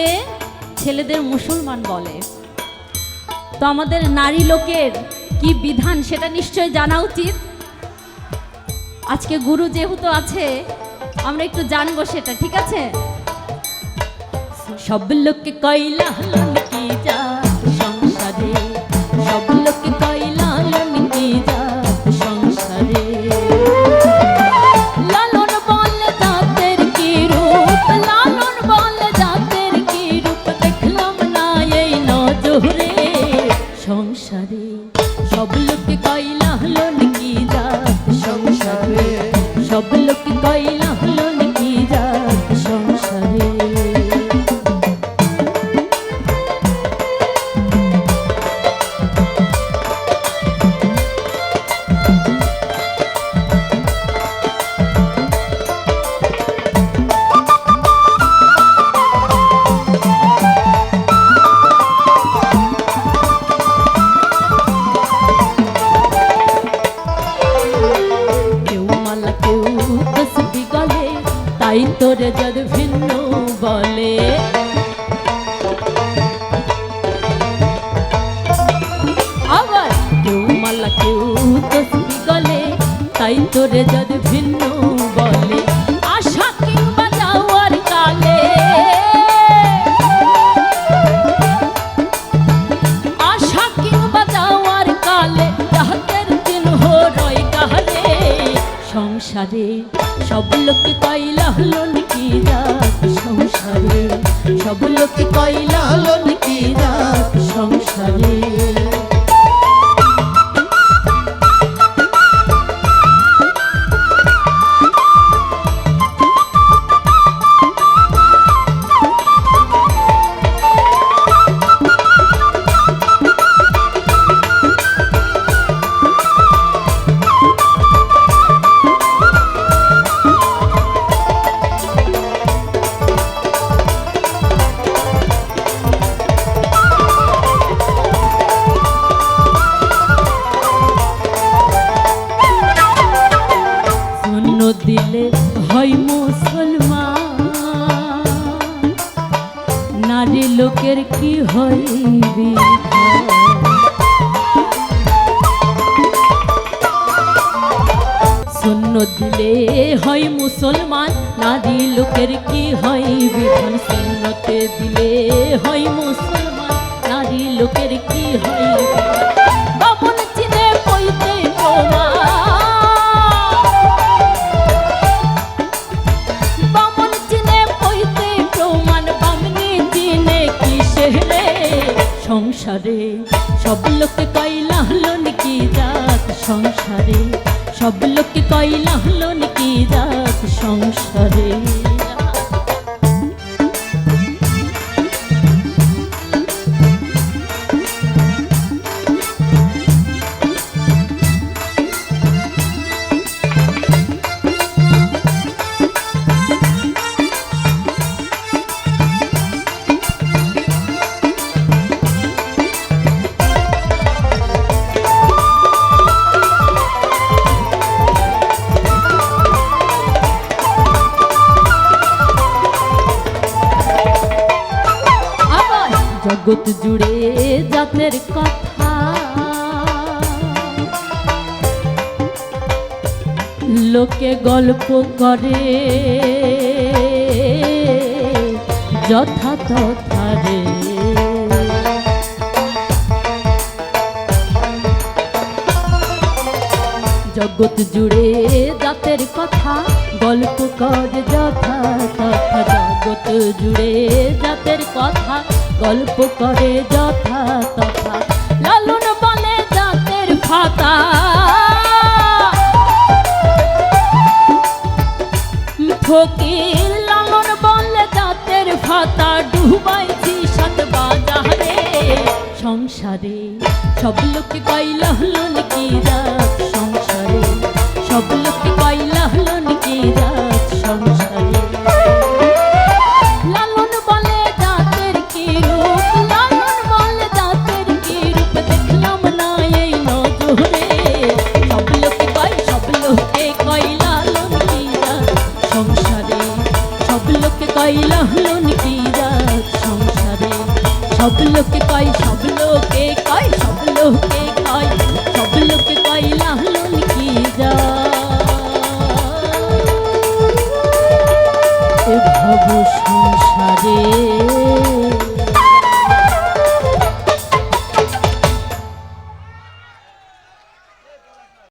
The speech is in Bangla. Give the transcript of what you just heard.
না ছেলেদের মুসলমান বলে। তো আমাদের নারী লোকের কি বিধান সেটা নিশ্চয় জানা উচিত? আজকে গুরু যেহেতু আছে, আমরা একটু জানব সেটা, ঠিক আছে? সব লোককে কইলা হলো তাই তোরে যদ ভিন্ন বলে। আবার কেউ মালা, কেউ তসবি গলে, তাই তোরে যদ ভিন্ন বলে। আশা কিংবা যাওয়ার কালে। কালে সংসারে সব লোকে কইলা হলো নাকি সংসারে? সব লোকে দিলে হয় মুসলমান নারী লোকের কি বিধান? শূন্য দিলে হয় মুসলমান, নারী লোকের কি হয় বিধান শূন্যতে দিলে হয় মুসলমান, নারী লোকের কি হয় সংসারে। সব লোকে কয়লা হলো নাকি রাত সংসারে? সব লোকে কয়লা হলো নাকি রাত সংসারে? জগৎ জুড়ে জাতের কথা। লোকে গল্প করে যথা জগৎ জুড়ে জাতের কথা, গল্প কর যথা জগৎ জুড়ে জাতের কথা, গল্প করে যথা তথা। লালন বলে জাতের ফাতা ফকির, লালন বলে জাতের ফাতা ডুবাইছি সাত বাজারে। সংসারে সব লোকে কইলা হলো নাকি সংসারে। সব লোকে কইলা হলো নাকি কয় লহলন কি রাত সংসারে। সব লোকে কয় সব লোকে কয় সব লোকে